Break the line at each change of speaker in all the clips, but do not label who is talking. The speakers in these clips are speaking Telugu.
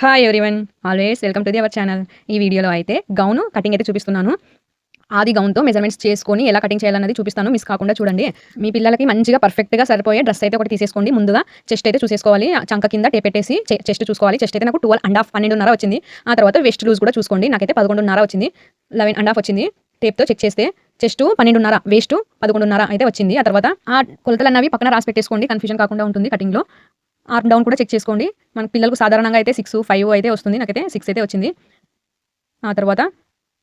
Hi everyone always welcome to the our channel ఈ వీడియోలో అయితే గౌను కటింగ్ అయితే చూపిస్తున్నాను. ఆది గౌన్తో మెజర్మెంట్స్ చేసుకొని ఎలా కటింగ్ చేయాలన్నది చూపిస్తాను. మిస్ కాకుండా చూడండి. మీ పిల్లలకి మంచిగా పర్ఫెక్ట్గా సరిపోయే డ్రెస్ అయితే ఒకటి తీసేసుకోండి. ముందుగా చెస్ట్ అయితే చూసేసుకోవాలి. చంక కింద టేపెట్టేసి చెస్ట్ చూసుకోవాలి. చెస్ట్ అయితే నాకు ట్వెల్వ్ అండ్ హాఫ్ పన్నెండున్నర వచ్చింది. ఆ తర్వాత వెస్ట్ లూజ్ కూడా చూసుకోండి. నాకైతే పదకొండున్నర వచ్చింది. లెవెన్ అండ్ హాఫ్ వచ్చింది. టేప్తో చెక్ చేస్తే చెస్ట్ పన్నెండున్నర వేస్ట్ పదకొండున్నర అయితే వచ్చింది. ఆ తర్వాత ఆ కొలతలు అన్నవి పక్కన రాసి పెట్టేసుకోండి. కన్ఫ్యూజన్ కాకుండా ఉంటుంది కటింగ్లో ఆర్మ్ డౌన్ కూడా చెక్ చేసుకోండి. మన పిల్లలకు సాధారణంగా అయితే సిక్స్ ఫైవ్ అయితే వస్తుంది. నాకైతే సిక్స్ అయితే వచ్చింది. ఆ తర్వాత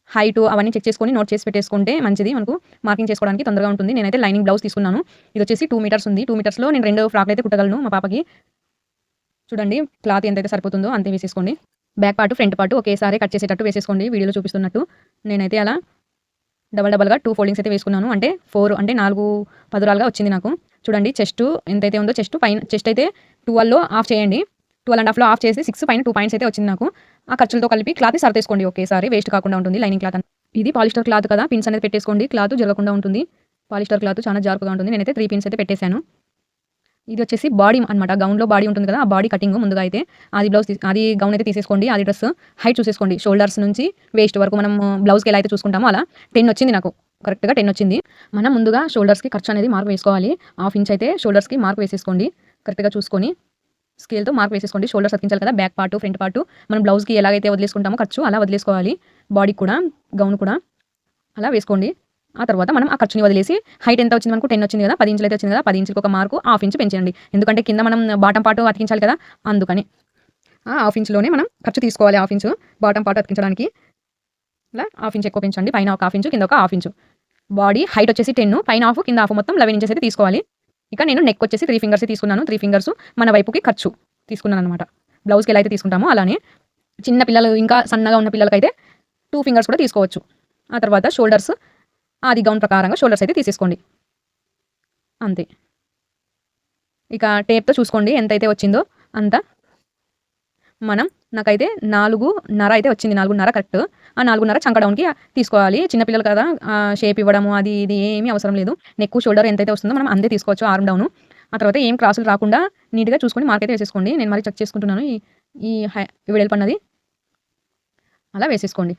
హైట్ అవన్నీ చెక్ చేసుకొని నోట్ చేసి పెట్టేసుకుంటే మంచిది. మనకు మార్కింగ్ చేసుకోవడానికి తొందరగా ఉంటుంది. నేనైతే లైనింగ్ బ్లౌజ్ తీసుకున్నాను. ఇది వచ్చేసి టూ మీటర్స్ ఉంది. టూ మీటర్స్లో నేను రెండు ఫ్రాక్ అయితే కుట్టగలను మా పాపకి. చూడండి క్లాత్ ఎంతైతే సరిపోతుందో అంతే వేసేసుకోండి. బ్యాక్ పార్ట్ ఫ్రంట్ పార్ట్ ఒకేసారి కట్ చేసేటట్టు వేసేసుకోండి. వీడియోలో చూపిస్తున్నట్టు. నేనైతే అలా డబల్ డబల్గా టూ ఫోల్డింగ్స్ అయితే వేసుకున్నాను. అంటే ఫోర్ అంటే నాలుగు పదురాలుగా వచ్చింది నాకు. చూడండి చెస్ట్ ఎంతైతే ఉందో చెస్ట్ పైన చెస్ట్ అయితే ట్వెల్వ్లో ఆఫ్ చేయండి. ట్వెల్వ్ అండ్ హాఫ్లో ఆఫ్ చేసి సిక్స్ పైన టూ పాయింట్స్ అయితే వచ్చింది నాకు. ఆ ఖర్చులతో కలిపి క్లాత్ సరితేసుకోండి ఒకేసారి. వేస్ట్ కాకుండా ఉంటుంది లైనింగ్ క్లాత్ ఇది పాలిస్టర్ క్లాత్ కదా. పిన్స్ అనేది పెట్టేసుకోండి. క్లాత్ జరగకుండా ఉంటుంది. పాలిస్టర్ క్లాత్ చాలా జాగ్రత్తగా ఉంటుంది. నేనైతే త్రీ పిన్స్ అయితే పెట్టేశాను. ఇది వచ్చేసి బాడీ అనమాట గౌన్లో బాడీ ఉంటుంది కదా. ఆ బాడీ కటింగ్ ముందుగా అయితే అది బ్లౌజ్ అది గౌన్ అయితే తీసేసుకోండి. అది డ్రెస్ హైట్ చూసేసుకోండి. షోల్డర్స్ నుంచి వేస్ట్ వరకు మనం బ్లౌజ్కి ఎలా అయితే చూసుకుంటామో అలా. టెన్ వచ్చింది నాకు. కరెక్ట్గా టెన్ వచ్చింది. మనం ముందుగా షోల్డర్స్కి ఖర్చు అనేది మార్క్ వేసుకోవాలి. హాఫ్ ఇంచ్ అయితే షోల్డర్స్కి మార్క్ వేసేసుకోండి. కరెక్ట్గా చూసుకొని స్కేల్తో మార్క్ వేసేసుకోండి. షోల్డర్స్ అతికించాలి కదా బ్యాక్ పార్ట్ ఫ్రంట్ పార్ట్. మనం బ్లౌజ్కి ఎలాగైతే వదిలేసుకుంటామో ఖర్చు అలా వదిలేసుకోవాలి. బాడీకి కూడా గౌన్ కూడా అలా వేసుకోండి. ఆ తర్వాత మనం ఆ ఖర్చుని వదిలేసి హైట్ ఎంత వచ్చింది మనకు? టెన్ వచ్చింది కదా పది ఇంచులు అయితే వచ్చింది కదా పది ఇంచులకు ఒక మార్కు హాఫ్ ఇంచ్ పెంచండి ఎందుకంటే కింద మనం బాటం పాటు అతికించాలి కదా అందుకని. ఆ హాఫ్ ఇంచ్లోనే మనం ఖర్చు తీసుకోవాలి హాఫ్ ఇంచు బాటం పాటు అతికించడానికి. ఇలా హాఫ్ ఇంచ్ ఎక్కువ పెంచండి పైన ఒక హాఫ్ ఇంచు కింద ఒక హాఫ్ ఇంచు. బాడీ హైట్ వచ్చేసి టెన్ పైన హాఫ్ కింద హాఫ్ మొత్తం లెవెన్ ఇంచెస్ అయితే తీసుకోవాలి. ఇక నేను నెక్ వచ్చేసి త్రీ ఫింగర్స్ తీసుకున్నాను. త్రీ ఫింగర్స్ మన వైపుకి ఖర్చు తీసుకున్నాను అనమాట బ్లౌజ్కి ఎలా అయితే తీసుకుంటామో అలానే చిన్న పిల్లలు ఇంకా సన్నగా ఉన్న పిల్లలకైతే టూ ఫింగర్స్ కూడా తీసుకోవచ్చు. ఆ తర్వాత షోల్డర్స్ ఆది గౌన్ ప్రకారంగా షోల్డర్స్ అయితే తీసేసుకోండి. అంతే. ఇక టేప్తో చూసుకోండి ఎంతైతే వచ్చిందో అంత మనం నాకైతే నాలుగున్నర అయితే వచ్చింది నాలుగున్నర కరెక్ట్. ఆ నాలుగున్నర చంకడౌన్కి తీసుకోవాలి. చిన్నపిల్లలు కదా షేప్ ఇవ్వడము అది ఇది ఏమీ అవసరం లేదు. నెక్ షోల్డర్ ఎంతైతే వస్తుందో మనం అంతే తీసుకోవచ్చు ఆర్మ్ డౌన్. ఆ తర్వాత ఏం క్రాసులు రాకుండా నీట్గా చూసుకొని మార్క్ అయితే వేసేసుకోండి. నేను మరి చెక్ చేసుకుంటున్నాను. ఈ ఈ హై వెడల్పు అలా వేసేసుకోండి.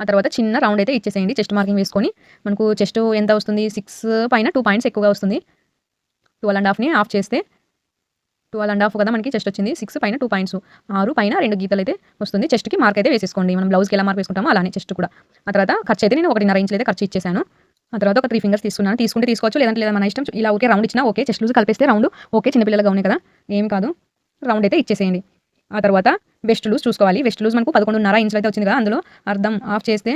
ఆ తర్వాత చిన్న రౌండ్ అయితే ఇచ్చేసేయండి. చెస్ట్ మార్కింగ్ వేసుకొని మనకు చెస్ట్ ఎంత వస్తుంది? సిక్స్ పైన టూ పాయింట్స్ ఎక్కువగా వస్తుంది. టువల్ అండ్ హాఫ్ని ఆఫ్ చేస్తే ట్వెల్వ్ అండ్ హాఫ్ కదా మనకి చెస్ట్ వచ్చింది. సిక్స్ పైన టూ పాయింట్స్ ఆరు పైన రెండు గీతలు అయితే వస్తుంది చెస్ట్కి మార్క్ అయితే వేసేసుకోండి. మనం బ్లౌజ్కి ఎలా మార్క్ వేసుకుంటామో అలానే చెస్ట్ కూడా. ఆ తర్వాత ఖర్చు అయితే నేను ఒకటిన్నర ఇంచులు అయితే ఖర్చు ఇచ్చేసాను. ఆ తర్వాత ఒక త్రీ ఫింగర్స్ తీసుకున్నాను. తీసుకుంటే తీసుకోవచ్చు. లేదంటే లేదా మన ఇష్టం ఇలా ఓకే రౌండ్ ఇచ్చినా ఓకే చెస్ట్ లూజ్ కలిపేస్తే రౌండ్ ఓకే చిన్నపిల్లలుగా ఉన్నాయి కదా. ఏం కాదు. రౌండ్ అయితే ఇచ్చేసేయండి. ఆ తర్వాత వెస్ట్ లూజ్ చూసుకోవాలి. వెస్ట్ లూజ్ మనకు పదకొండున్నర ఇంచులు అయితే వచ్చింది కదా. అందులో అర్థం ఆఫ్ చేస్తే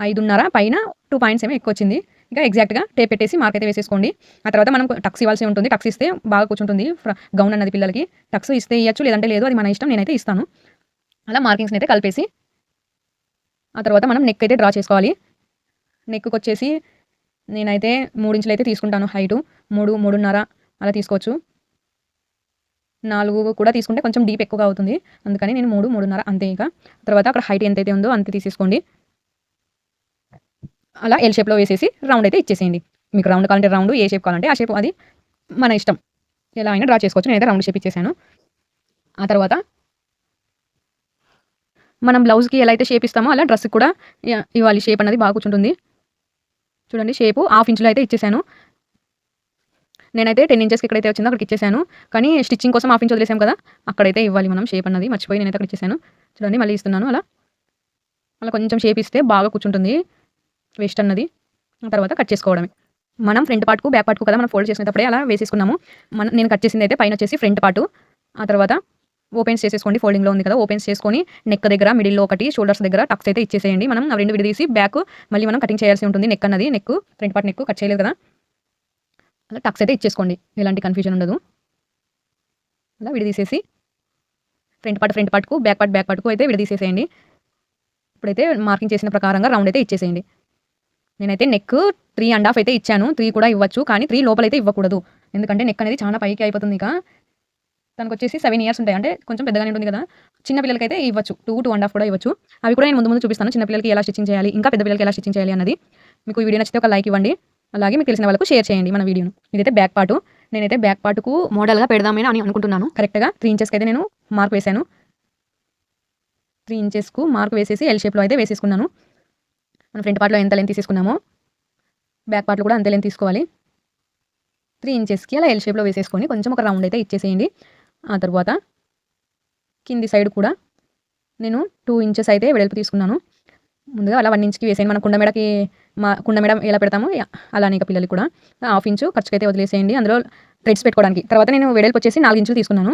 ఐదున్నర పైన టూ పాయింట్స్ ఏమో ఎక్కువ వచ్చింది. ఇంకా ఎగ్జాక్ట్గా టేప్ పెట్టేసి మార్క్ అయితే వేసేసుకోండి. ఆ తర్వాత మనం టక్స్ ఇవ్వాల్సి ఉంటుంది. టక్స్ ఇస్తే బాగా కూర్చుంటుంది. ఫ్ర- గౌన్ అన్నది పిల్లలకి. టక్స్ ఇస్తే ఇవ్వచ్చు లేదంటే లేదు అది మన ఇష్టం నేనైతే ఇస్తాను. అలా మార్కింగ్స్ని అయితే కలిపేసి ఆ తర్వాత మనం నెక్ అయితే డ్రా చేసుకోవాలి. నెక్కి వచ్చేసి నేనైతే మూడించులు అయితే తీసుకుంటాను హైటు మూడు మూడున్నర అలా తీసుకోవచ్చు. నాలుగు కూడా తీసుకుంటే కొంచెం డీప్ ఎక్కువగా అవుతుంది. అందుకని నేను మూడు మూడున్నర అంతే ఇక. తర్వాత అక్కడ హైట్ ఎంతైతే ఉందో అంతే తీసేసుకోండి. అలా ఎల్ షేప్లో వేసేసి రౌండ్ అయితే ఇచ్చేసేయండి. మీకు రౌండ్ కావాలంటే రౌండ్ ఏ షేప్ కావాలంటే ఆ షేప్ అది మన ఇష్టం. ఎలా అయినా డ్రా చేసుకోవచ్చు. నేనైతే రౌండ్ షేప్ ఇచ్చేసాను. ఆ తర్వాత మనం బ్లౌజ్కి ఎలా అయితే షేప్ ఇస్తామో అలా డ్రెస్కి కూడా ఇవ్వాలి షేప్ అనేది బాగా కూర్చుంటుంది. చూడండి షేపు హాఫ్ ఇంచులో అయితే ఇచ్చేసాను. నేనైతే టెన్ ఇంచెస్కి ఎక్కడైతే వచ్చిందో అక్కడికి ఇచ్చేసాను. కానీ స్టిచ్చింగ్ కోసం హాఫ్ ఇంచ్ వదిలేసాం కదా అక్కడైతే ఇవ్వాలి మనం షేప్ అన్నది. మర్చిపోయి నేనైతే అక్కడ ఇచ్చేసాను. చూడండి మళ్ళీ ఇస్తున్నాను అలా. అలా కొంచెం షేప్ ఇస్తే బాగా కూర్చుంటుంది. వేస్ట్ అన్నది. ఆ తర్వాత కట్ చేసుకోవడమే. మనం ఫ్రంట్ పార్ట్కు బ్యాక్ పార్ట్కు కదా మనం ఫోల్డ్ చేసినప్పుడే అలా వేసేసుకున్నాము. మన నేను కట్ చేసింది అయితే పైన వచ్చేసి ఫ్రంట్ పార్ట్ ఆ తర్వాత ఓపెన్స్ చేసేసుకోండి. ఫోల్డింగ్లో ఉంది కదా ఓపెన్స్ చేసుకొని నెక్ దగ్గర మిడిల్లో ఒకటి షోల్డర్స్ దగ్గర టక్స్ అయితే ఇచ్చేసేయండి. మనం ఆ రెండు విడదీసి బ్యాక్ మళ్ళీ మనం కటింగ్ చేయాల్సి ఉంటుంది. నెక్ అన్నది neck front part neck cut చేయలేదు కదా. అలా టక్స్ అయితే ఇచ్చేసుకోండి. ఎలాంటి కన్ఫ్యూజన్ ఉండదు. అలా విడదీసేసి ఫ్రంట్ పార్ట్ ఫ్రంట్ పార్ట్కు బ్యాక్ పార్ట్ బ్యాక్ పార్ట్కు అయితే విడదీసేసేయండి. ఇప్పుడైతే మార్కింగ్ చేసిన ప్రకారంగా రౌండ్ అయితే ఇచ్చేసేయండి. నేనైతే నెక్ త్రీ అండ్ హాఫ్ అయితే ఇచ్చాను. త్రీ కూడా ఇవ్వచ్చు కానీ త్రీ లోపలైతే ఇవ్వకూడదు. ఎందుకంటే నెక్ అనేది చాలా పైకి అయిపోతుంది ఇక. తనకు వచ్చేసి సెవెన్ ఇయర్స్ ఉంటాయి. అంటే కొంచెం పెద్దగానే ఉంటుంది కదా. చిన్న పిల్లలకైతే ఇవ్వచ్చు. టూ టూ అండ్ హాఫ్ కూడా ఇవ్వచ్చు. అవి కూడా నేను ముందు ముందు చూపిస్తాను. చిన్న పిల్లలకి ఎలా స్టిచ్చింగ్ చేయాలి ఇంకా పెద్ద పిల్లలకి ఎలా స్టిచ్చింగ్ చేయాలి అన్నది. మీకు ఈ వీడియో నచ్చితే ఒక లైక్ ఇవ్వండి. అలాగే మీకు తెలిసిన వాళ్ళకు షేర్ చేయండి మన వీడియోను. ఇదైతే బ్యాక్ పార్ట్ నేనైతే బ్యాక్ పార్ట్కు మోడల్గా పెడదామని అని అనుకుంటున్నాను. కరెక్ట్గా త్రీ ఇంచెస్కి అయితే నేను మార్క్ వేశాను. త్రీ ఇంచెస్కు మార్క్ వేసేసి ఎల్ షేప్లో అయితే వేసేసుకున్నాను. మన ఫ్రంట్ పార్ట్లో ఎంత లెంత్ తీసుకున్నామో బ్యాక్ పార్ట్లో కూడా అంతే లెంత్ తీసుకోవాలి. త్రీ ఇంచెస్కి అలా ఎల్ షేప్లో వేసేసుకొని కొంచెం ఒక రౌండ్ అయితే ఇచ్చేసేయండి. ఆ తర్వాత కింది సైడ్ కూడా నేను టూ ఇంచెస్ అయితే వెడల్పు తీసుకున్నాను. ముందుగా అలా వన్ ఇంచ్కి వేసేయండి. మన కుండమెడకి మా కుండమెడ ఎలా పెడతామో అలానే ఇక పిల్లలకి కూడా. హాఫ్ ఇంచు ఖర్చుకి అయితే వదిలేసేయండి. అందులో థ్రెడ్స్ పెట్టుకోవడానికి. తర్వాత నేను వెడల్పు వచ్చేసి నాలుగు ఇంచులు తీసుకున్నాను.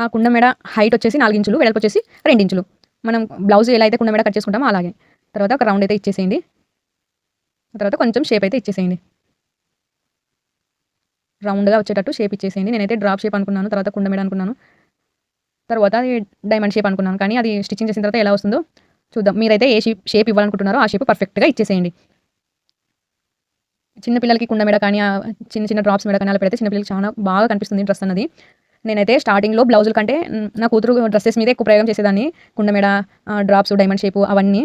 ఆ కుండమెడ హైట్ వచ్చేసి నాలుగు ఇంచులు వెడల్పు వచ్చేసి రెండు ఇంచులు. మనం బ్లౌజ్ ఎలా అయితే కుండమెడ కట్ చేసుకుంటామో అలాగే. తర్వాత ఒక రౌండ్ అయితే ఇచ్చేసేయండి. తర్వాత కొంచెం షేప్ అయితే ఇచ్చేసేయండి. రౌండ్గా వచ్చేటట్టు షేప్ ఇచ్చేసేయండి. నేనైతే డ్రాప్ షేప్ అనుకున్నాను తర్వాత కుండమెడ అనుకున్నాను. తర్వాత అది డైమండ్ షేప్ అనుకున్నాను. కానీ అది స్టిచ్చింగ్ చేసిన తర్వాత ఎలా వస్తుందో చూద్దాం. మీరైతే ఏ షేప్ షేప్ ఇవ్వాలనుకుంటున్నారో ఆ షేప్ పర్ఫెక్ట్గా ఇచ్చేసేయండి. చిన్నపిల్లలకి కుండ మెడ కానీ చిన్న చిన్న డ్రాప్స్ మెడ కానీ అలా పెడితే చిన్నపిల్లలకి చాలా బాగా కనిపిస్తుంది డ్రెస్ అన్నది. నేనైతే స్టార్టింగ్లో బ్లౌజుల కంటే నా కూతురు డ్రెస్సెస్ మీద ఎక్కువ ప్రయోగం చేసేదాన్ని. కుండమెడ డ్రాప్స్ డైమండ్ షేపు అవన్నీ.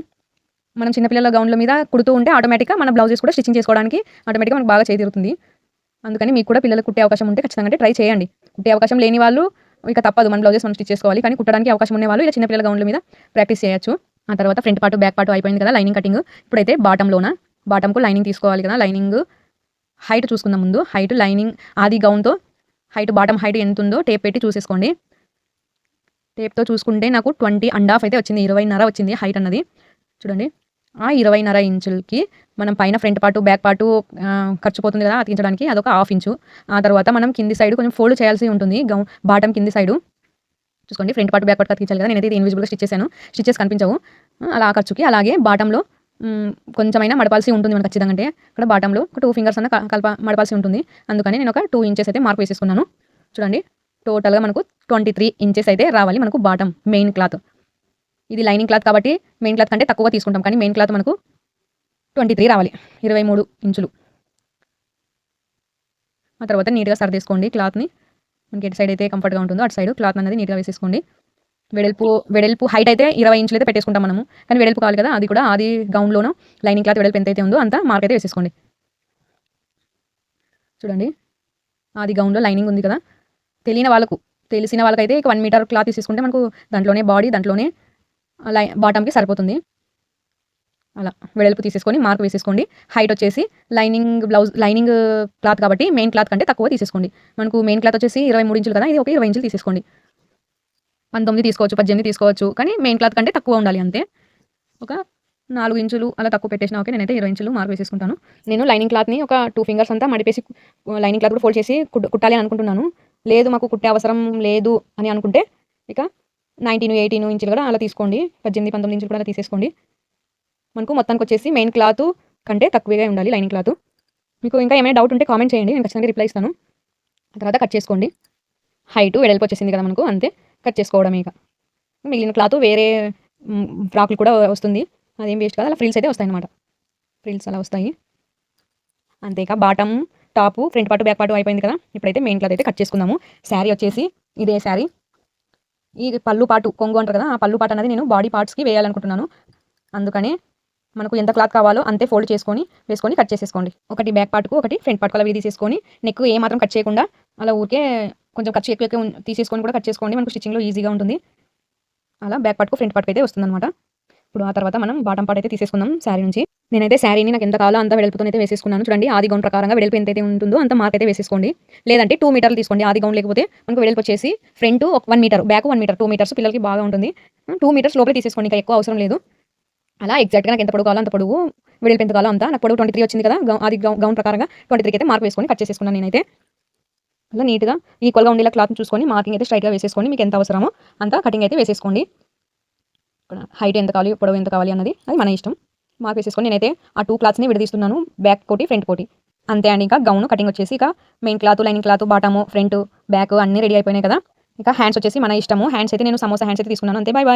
మనం చిన్నపిల్లల గౌన్ల మీద కుడుతూ ఉంటే ఆటోమేటిక్గా మన బ్లౌజెస్ కూడా స్టిచ్చింగ్ చేసుకోవడానికి ఆటోమేటిక్గా మనకు బాగా చేతిరుతుంది అందుకని మీకు కూడా పిల్లలకు కుట్టే అవకాశం ఉంటే ఖచ్చితంగా ట్రై చేయండి. కుట్టే అవకాశం లేని వాళ్ళు ఇక తప్పదు. మన బ్లౌజెస్ మనం స్టిచ్ చేసుకోవాలి. కానీ కుట్టడానికి అవకాశం ఉన్న వాళ్ళు ఇలా చిన్నపిల్లల గౌన్ల మీద ప్రాక్టీస్ చేయొచ్చు. ఆ తర్వాత ఫ్రంట్ పార్ట్ బ్యాక్ పార్ట్ అయిపోయింది కదా లైనింగ్ కటింగ్ ఇప్పుడైతే బాటంలోన బాటంకు లైనింగ్ తీసుకోవాలి కదా. లైనింగ్ హైట్ చూసుకుందాం ముందు. హైట్ లైనింగ్ ఆది గౌన్తో హైట్ బాటమ్ హైట్ ఎంత ఉందో టేప్ పెట్టి చూసేసుకోండి. టేప్తో చూసుకుంటే నాకు ట్వంటీ అండ్ హాఫ్ అయితే వచ్చింది ఇరవైన్నర వచ్చింది హైట్ అన్నది. చూడండి ఆ ఇరవైన్నర ఇంచులకి మనం పైన ఫ్రంట్ పార్టు బ్యాక్ పార్టు ఖర్చు పోతుంది కదా అతికించడానికి అదొక హాఫ్ ఇంచు. ఆ తర్వాత మనం కింది సైడ్ కొంచెం ఫోల్డ్ చేయాల్సి ఉంటుంది గౌ బాటం కింది సైడు. చూసుకోండి ఫ్రంట్ పార్ట్ బ్యాక్ పార్ట్ అతికించాలి కదా నేనైతే ఇది ఇన్విజిబుల్గా స్టిచ్ చేశాను. స్టిచ్చెస్ కనిపించవు అలా ఖర్చుకి అలాగే బాటంలో కొంచెమైనా మడపాల్సి ఉంటుంది మనకు ఖచ్చితంగా అంటే. ఇక్కడ బాటంలో ఒక టూ ఫింగర్స్ అన్న కలప మడపాల్సి ఉంటుంది. అందుకని నేను ఒక టూ ఇంచెస్ అయితే మార్క్ వేసేసుకున్నాను. చూడండి టోటల్గా మనకు ట్వంటీ త్రీ ఇంచెస్ అయితే రావాలి మనకు బాటం మెయిన్ క్లాత్ ఇది లైనింగ్ క్లాత్ కాబట్టి మెయిన్ క్లాత్ కంటే తక్కువగా తీసుకుంటాం. కానీ మెయిన్ క్లాత్ మనకు ట్వంటీ త్రీ రావాలి. ఇరవై మూడు ఇంచులు. ఆ తర్వాత నీట్గా సర్దేసుకోండి క్లాత్ని మనకి ఎటు సైడ్ అయితే కంఫర్ట్గా ఉంటుందో అటు సైడ్ క్లాత్ అనేది నీట్గా వేసేసుకోండి. వెడల్పు వెడల్పు హైట్ అయితే ఇరవై ఇంచులు అయితే పెట్టేసుకుంటాం మనము. కానీ వెడల్పు కావాలి కదా అది కూడా అది గౌన్లోనూ లైనింగ్ క్లాత్ వెడల్పు ఎంత అయితే ఉందో అంత మార్క్ అయితే వేసేసుకోండి. చూడండి. అది గౌన్లో లైనింగ్ ఉంది కదా. తెలియని వాళ్ళకు తెలిసిన వాళ్ళకైతే ఇక వన్ మీటర్ క్లాత్ తీసేసుకుంటే మనకు దాంట్లోనే బాడీ దాంట్లోనే లై బాటమ్కి సరిపోతుంది. అలా వెడల్పు తీసేసుకొని మార్క్ వేసేసుకోండి. హైట్ వచ్చేసి లైనింగ్ బ్లౌజ్ లైనింగ్ క్లాత్ కాబట్టి మెయిన్ క్లాత్ కంటే తక్కువ తీసేసుకోండి. మనకు మెయిన్ క్లాత్ వచ్చేసి ఇరవై మూడు ఇంచులు కదా ఇది ఒక ఇరవై ఇంచులు తీసేసుకోండి. పంతొమ్మిది తీసుకోవచ్చు పద్దెనిమిది తీసుకోవచ్చు. కానీ మెయిన్ క్లాత్ కంటే తక్కువ ఉండాలి అంతే. ఒక నాలుగు ఇంచులు అలా తక్కువ పెట్టేసినా ఓకే నేనైతే ఇరవై ఇంచులు మార్క్ వేసేసుకుంటాను. నేను లైనింగ్ క్లాత్ని ఒక టూ ఫింగర్స్ అంతా మడిపేసి లైనింగ్ క్లాత్ కూడా ఫోల్డ్ చేసి కుట్- కుట్టాలి అని అనుకుంటున్నాను. లేదు మాకు కుట్టే అవసరం లేదు అని అనుకుంటే ఇక నైన్టీన్ ఎయిటీన్ ఇంచులు కూడా అలా తీసుకోండి. పద్దెనిమిది పంతొమ్మిది ఇంచులు కూడా అలా తీసేసుకోండి. మనకు మొత్తానికి వచ్చేసి మెయిన్ క్లాత్ కంటే తక్కువగా ఉండాలి లైనింగ్ క్లాత్ మీకు ఇంకా ఏమైనా డౌట్ ఉంటే కామెంట్ చేయండి నేను ఖచ్చితంగా రిప్లై ఇస్తాను. తర్వాత కట్ చేసుకోండి. హైట్ వెడల్పు వచ్చేసింది కదా మనకు అంతే. కట్ చేసుకోవడమే ఇక. మిగిలిన క్లాత్ వేరే మ్, ఫ్రాక్లు కూడా వస్తుంది. అదేం వేస్ట్ కాదు అలా ఫ్రిల్స్ అయితే వస్తాయి అనమాట ఫ్రిల్స్ అలా వస్తాయి. అంతేక bottom top front part back part అయిపోయింది కదా. ఇప్పుడైతే మెయిన్ క్లాత్ అయితే కట్ చేసుకుందాము. శారీ వచ్చేసి ఇదే శారీ. ఈ పళ్ళు పాటు కొంగు అంటారు కదా ఆ పళ్ళు పాటు అనేది నేను బాడీ పార్ట్స్కి వేయాలనుకుంటున్నాను. అందుకని మనకు ఎంత క్లాత్ కావాలో అంతే ఫోల్డ్ చేసుకొని వేసుకొని కట్ చేసేసుకోండి. ఒకటి బ్యాక్ పార్ట్కు ఒకటి ఫ్రంట్ పార్ట్ అలా తీసేసుకొని నెక్ ఏ మాత్రం కట్ చేయకుండా అలా ఊరికే కొంచెం ఖర్చు ఎక్కువ ఎక్కువ తీసేసుకొని కూడా కట్ చేసుకోండి. మనకు స్టిచ్చింగ్లో ఈజీగా ఉంటుంది. అలా బ్యాక్ పార్ట్కు ఫ్రంట్ పార్ట్కి అయితే వస్తుందన్నమాట. ఇప్పుడు ఆ తర్వాత మనం బాటం పార్ట్ అయితే తీసేసుకుందాం శారీ నుంచి. నేనైతే శారీని నాకు ఎంత కావాలో అంత వెడల్పుతో అయితే వేసేసుకున్నాను. చూడండి ఆది గౌన్ ప్రకారంగా వెడల్పు ఎంత అయితే ఉంటుందో అంత మార్క్ అయితే వేసేసుకోండి. లేదంటే టూ మీటర్లు తీసుకోండి ఆది గౌన్ లేకపోతే మనకు వెడల్పు వచ్చేసి ఫ్రంట్ ఒక one metre back one metre two metres పిల్లలకి బాగా ఉంటుంది. టూ మీటర్స్ లోపల తీసేసుకోండి. ఇంకా ఎక్కువ అవసరం లేదు. అలా ఎగ్జాక్ట్గా నాకు ఎంత పొడుగు కావాలో అంత పొడుగు వెడల్పు ఎంత కావాలో అంత. నాకు పొడుగు ట్వంటీ త్రీ వచ్చింది కదా గౌ- అది గౌన్ గౌన్ ప్రకారంగా ట్వంటీ త్రీకి అయితే మార్క్ వేసుకొని కట్ చేసేసుకున్నాను నేనైతే. అలా నీట్గా ఈక్వల్గా ఉండేలా క్లాత్ చూసుకొని మార్కింగ్ అయితే స్ట్రైట్గా వేసేసుకోండి మీకు ఎంత అవసరమో అంత కటింగ్ అయితే వేసేసుకోండి. హైట్ ఎంత కావాలి పొడవు ఎంత కావాలి అన్నది అది మన ఇష్టం. మార్క్ వేసేసుకొని నేనైతే ఆ టూ క్లాత్స్ని విడదీస్తున్నాను బ్యాక్ కోటి ఫ్రంట్ కోటి. అంతే అండి ఇంకా గౌన్ కటింగ్ వచ్చేసి ఇక main cloth lining cloth bottom front back అన్నీ రెడీ అయిపోయినాయి కదా. ఇంకా హ్యాండ్స్ వచ్చేసి మన ఇష్టము. హ్యాండ్స్ అయితే నేను సమోసా హ్యాండ్స్ అయితే తీసుకున్నాను. అంతే బాయ్ బాయ్